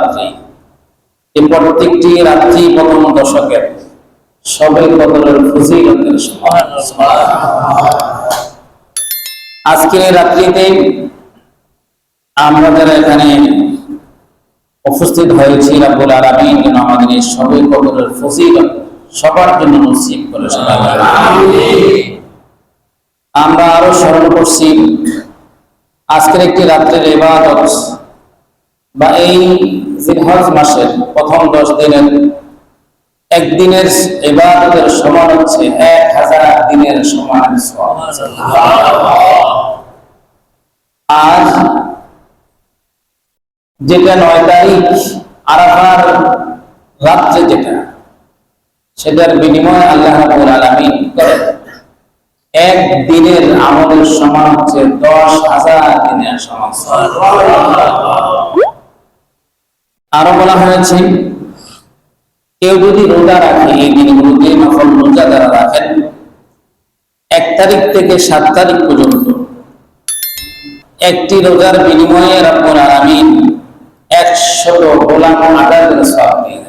রাত্রি প্রত্যেকটি রাত্রি প্রথম দশকের কদরের ফজিলতের আজকের রাত্রিতে আমরা যারা এখানে উপস্থিত হয়েছি, রাব্বুল আলামিন, যেন আমাদের এই সবে কদরের ফজিলত সবার জন্য নসিব করে। আমরা আরও স্মরণ করছি, আজকের একটি রাত্রের ইবাদত বা এই জিলহজ মাসের প্রথম দশ দিনের একদিনের ইবাদতের সমান হচ্ছে এক হাজার দিনের সমান। আজ যেটা নয় তারিখ, আরাফার রাত্রে যেটা, সেটার বিনিময়ে আল্লাহ রাব্বুল আলামিন করে এক দিনের আমলের সমান হচ্ছে দশ হাজার দিনের সমান আরও বলা হয়েছে, কেউ যদি রোজা রাখে, এই দিনগুলোতে নফল রোজা যারা রাখেন, এক তারিখ থেকে সাত তারিখ পর্যন্ত একটি রোজার বিনিময়ে রাব্বুল আলামিন একশত গোলাম সওয়াব দিয়ে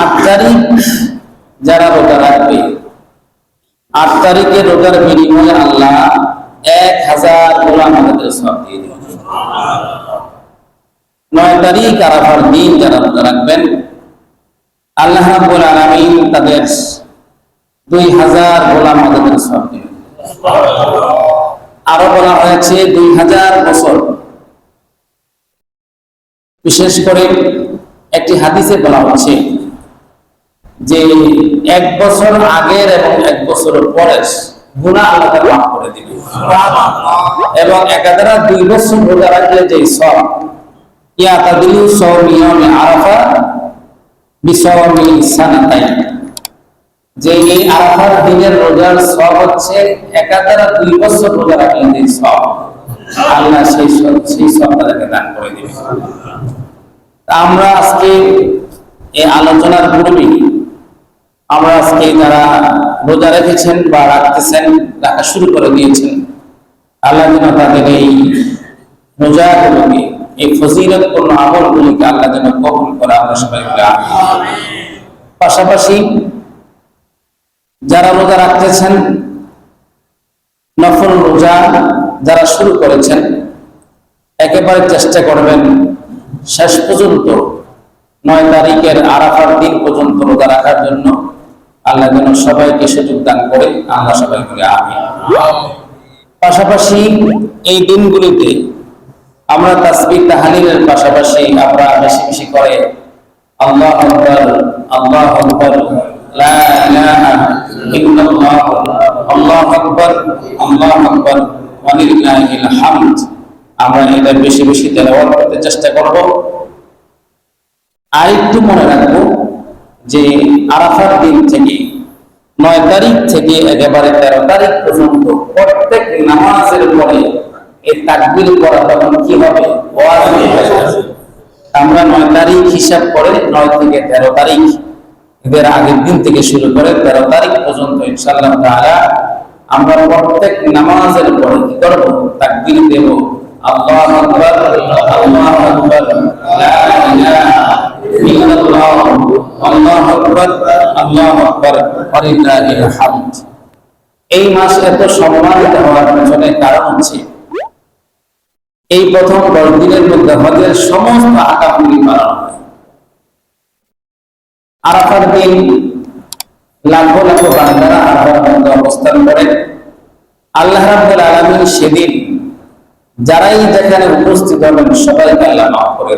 আট তারিখ যারা রোজা রাখবে, আট তারিখে রোজার বিনিময়ে আল্লাহ এক হাজার গোলাম আদায়ের সওয়াব দিয়ে নয় তারিখ আরাফার দিন যারা রোজা রাখবেন, আল্লাহ রাব্বুল আলামিন তাদের দুই হাজার গোলাম সওয়াব দিবেন আরও বলা হয়েছে দুই হাজার বছর। বিশেষ করে একটি হাদিসে বলা হচ্ছে যে এক বছর আগের এবং এক বছর পরের গুণা আল্লাহ মাফ করে দিবে। এবং একাধারা দুই বছর রোজা রাখলে যে সব ইয়া তাদিলু সওমিয়ামে আরাফা বিসওয়ামি সানাতাইন। যে এই আরাফার দিনের রোজার সব হচ্ছে একাধারা দুই বছর রোজা রাখলে যে সব আল্লাহ সেই সব সেই সব তাদেরকে দান করে দিবে। আমরা আজকে এই আলোচনার পূর্বে আমরা আজকে যারা রোজা রেখেছেন বা রাখতেছেন, রাখা শুরু করে দিয়েছেন। আল্লাহ যেন তাদের এই রোজাগুলোকে, এই ফজিলতপূর্ণ আমলগুলিকে আল্লাহ যেন কবুল করে আমরা সবাই পাশাপাশি যারা রোজা রাখতেছেন, নফল রোজা যারা শুরু করেছেন, একেবারে চেষ্টা করবেন শেষ পর্যন্ত নয় তারিখের আরাফার দিন পর্যন্ত রোজা রাখার জন্য। আল্লাহ যেন সবাইকে সুযোগ দান করে আল্লাহ সবাই বলে আমি পাশাপাশি এই দিনগুলিতে আমরা তাসবিহ তাহালিলের পাশাপাশি আমরা বেশি বেশি করে আল্লাহ আকবার আল্লাহ আকবার আমরা এটা বেশি বেশি তেলাওয়াত করতে চেষ্টা করব। আরেকটু মনে রাখব যে আরাফার দিন থেকে নয় তারিখ থেকে একেবারে তেরো তারিখ পর্যন্ত প্রত্যেক নামাজের পরে এই তাকবির করা তখন কি হবে। আমরা নয় তারিখ হিসাব করে নয় থেকে তেরো তারিখ, এদের আগের দিন থেকে শুরু করে তেরো তারিখ পর্যন্ত ইনশাল্লাহ তাআলা আমরা প্রত্যেক নামাজের পরে কি করব? তাকবির দেব। আল্লাহু আল্লাহু এই মাস এত সম্মানিত হওয়ার পেছনে কারণ হচ্ছে, এই প্রথম দশ দিনের মধ্যে হজের সমস্ত আরাফার দিন আরাফার মধ্যে অবস্থান করে। আল্লাহ রাব্বুল আলামিন সেদিন যারাই যেখানে উপস্থিত হবেন, সবাইকে আল্লাহ মাফ করে